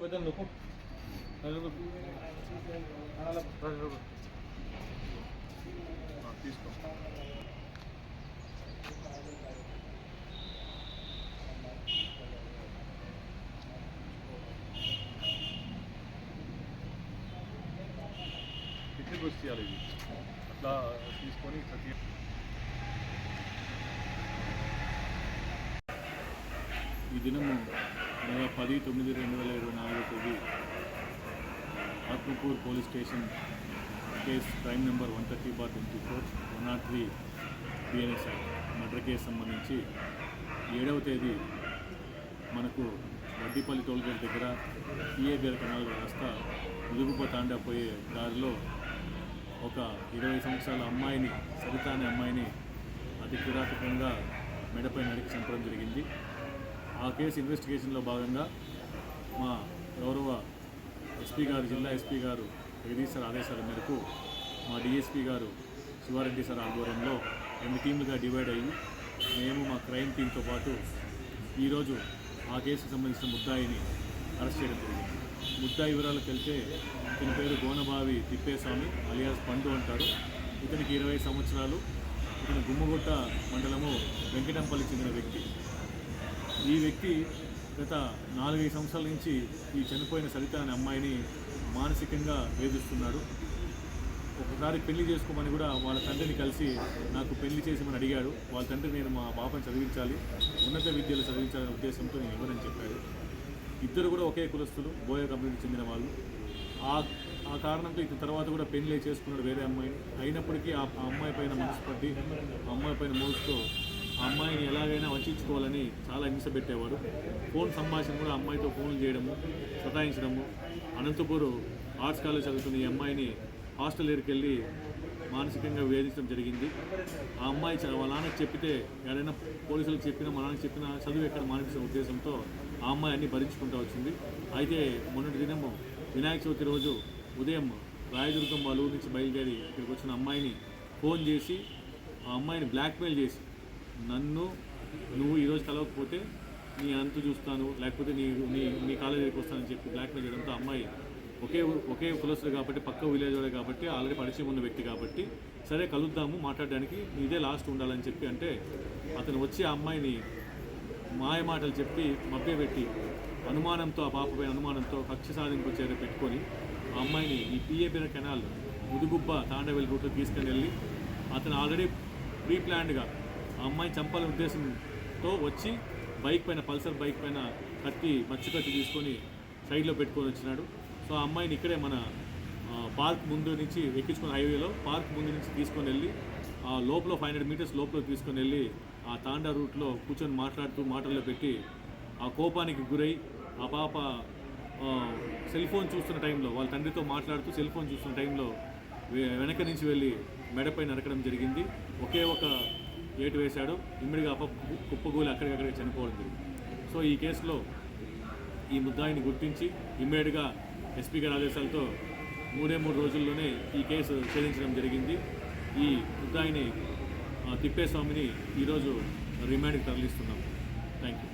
పెద్దలు నువ్వు నలుగురు. నలుగురు. ఆ, తీసుకో ఇక్కడికి వచ్చి తీయాలి ఇది అట్లా తీసుకొని ఇట్లా తీ ఈ దినము నెల పది తొమ్మిది రెండు వేల ఇరవై నాలుగో తేదీ Atmakur police station case crime number one thirty bar twenty four one nought three BNS murder case సంబంధించి ఏడవ తేదీ మనకు వడ్డీపల్లి టోల్గేట్ దగ్గర ఈఏబిఆర్ కెనాల్ వ్యవస్థ ముదుగుప తాండా పోయే దారిలో ఒక ఇరవై సంవత్సరాల అమ్మాయిని సరితా అనే అమ్మాయిని అతి కిరాతకంగా మెడపై నరికి చంపడం జరిగింది. ఆ కేసు ఇన్వెస్టిగేషన్లో భాగంగా మా గౌరవ ఎస్పీ గారు జిల్లా ఎస్పీ గారు జగదీశ్వర్ ఆదేశాల మేరకు మా డిఎస్పీ గారు శివారెడ్డి సార్ ఆధ్వర్యంలో రెండు టీములుగా డివైడ్ అయ్యి మేము మా క్రైమ్ టీంతో పాటు ఈరోజు ఆ కేసుకు సంబంధించిన ముద్దాయిని అరెస్ట్ చేయడం జరిగింది. ముద్దాయి వివరాలకు వెళ్తే ఇతని పేరు గోనబావి తిప్పేస్వామి అలియాస్ పండు అంటారు. ఇతనికి ఇరవై సంవత్సరాలు. ఇతను గుమ్మగుట్ట మండలము వెంకటంపల్లి చెందిన వ్యక్తి. ఈ వ్యక్తి గత నాలుగైదు సంవత్సరాల నుంచి ఈ చనిపోయిన సరిత అనే అమ్మాయిని మానసికంగా వేధిస్తున్నాడు. ఒకసారి పెళ్ళి చేసుకోమని కూడా వాళ్ళ తండ్రిని కలిసి నాకు పెళ్ళి చేసేమని అడిగాడు. వాళ్ళ తండ్రి నేను మా పాపని చదివించాలి ఉన్నత విద్యలు చదివించాలనే ఉద్దేశంతో నేను ఇవ్వనని చెప్పాడు. ఇద్దరు కూడా ఒకే కులస్తులు బోయ కమ్యూనిటీ చెందిన వాళ్ళు. ఆ ఆ కారణంతో ఇతని తర్వాత కూడా పెళ్ళి చేసుకున్నాడు వేరే అమ్మాయిని. అయినప్పటికీ ఆ ఆ అమ్మాయి పైన మనసు పట్టి ఆ అమ్మాయి పైన మోసుతో ఆ అమ్మాయిని ఎలాగైనా వంచుకోవాలని చాలా హింస పెట్టేవాడు ఫోన్ సంభాషణ కూడా అమ్మాయితో ఫోన్లు చేయడము సతాయించడము అనంతపూర్ ఆర్ట్స్ కాలేజ్ చదువుతున్న ఈ అమ్మాయిని హాస్టల్ దగ్గరికి మానసికంగా వేధించడం జరిగింది. ఆ అమ్మాయి వాళ్ళ నాన్నకి చెప్పితే ఎవరైనా పోలీసులకు చెప్పినా మా నాన్నకి చెప్పినా చదువు ఎక్కడ మానిపించిన ఉద్దేశంతో ఆ అమ్మాయి అన్ని భరించుకుంటూ వచ్చింది. అయితే మొన్నటి దినము వినాయక చవితి రోజు ఉదయం రాయదుర్గం వాళ్ళ ఊరి నుంచి బయలుదేరి ఇక్కడికి వచ్చిన అమ్మాయిని ఫోన్ చేసి ఆ అమ్మాయిని బ్లాక్మెయిల్ చేసి నన్ను నువ్వు ఈరోజు కలవకపోతే నీ అంతు చూస్తాను లేకపోతే నీ నీ నీ కాలేజీకి వస్తానని చెప్పి బ్లాక్మెయిల్ చేయడంతో అమ్మాయి ఒకే ఒకే కులస్తుడు కాబట్టి పక్క విలేజ్ వాడే కాబట్టి ఆల్రెడీ పరిచయం ఉన్న వ్యక్తి కాబట్టి సరే కలుద్దాము మాట్లాడడానికి ఇదే లాస్ట్ ఉండాలని చెప్పి అంటే అతను వచ్చి ఆ అమ్మాయిని మాయ మాటలు చెప్పి మభ్యపెట్టి అనుమానంతో ఆ పాపపై అనుమానంతో కక్ష సాధింపు చేర పెట్టుకొని ఆ అమ్మాయిని ఈ పిఏబిన కెనాల్ ముదుగుబ్బ తాండవేల్ రూట్లో తీసుకుని వెళ్ళి అతను ఆల్రెడీ ప్రీ ప్లాన్డ్గా ఆ అమ్మాయిని చంపాలనే ఉద్దేశంతో వచ్చి బైక్ పైన పల్సర్ బైక్ పైన కత్తి మచ్చు కత్తి తీసుకొని సైడ్లో పెట్టుకొని వచ్చినాడు. సో ఆ అమ్మాయిని ఇక్కడే మన పార్క్ ముందు నుంచి ఎక్కించుకుని హైవేలో పార్క్ ముందు నుంచి తీసుకొని వెళ్ళి ఆ లోపల ఫైవ్ హండ్రెడ్ మీటర్స్ లోపల తీసుకొని వెళ్ళి ఆ తాండా రూట్లో కూర్చొని మాట్లాడుతూ మాటల్లో పెట్టి ఆ కోపానికి గురై ఆ పాప సెల్ ఫోన్ చూస్తున్న టైంలో వాళ్ళ తండ్రితో మాట్లాడుతూ సెల్ ఫోన్ చూస్తున్న టైంలో వెనక నుంచి వెళ్ళి మెడపై నరకడం జరిగింది. ఒకే ఒక ఏటు వేశాడు. ఇమ్మడిగా అప్ప కుప్పగూలి అక్కడికక్కడికి చనిపోవడం జరిగింది. సో ఈ కేసులో ఈ ముద్దాయిని గుర్తించి ఇమ్మీడియట్గా ఎస్పీ గారి ఆదేశాలతో మూడే మూడు రోజుల్లోనే ఈ కేసు ఛేదించడం జరిగింది. ఈ ముద్దాయిని తిప్పేస్వామిని ఈరోజు రిమాండ్కి తరలిస్తున్నాం. Thank you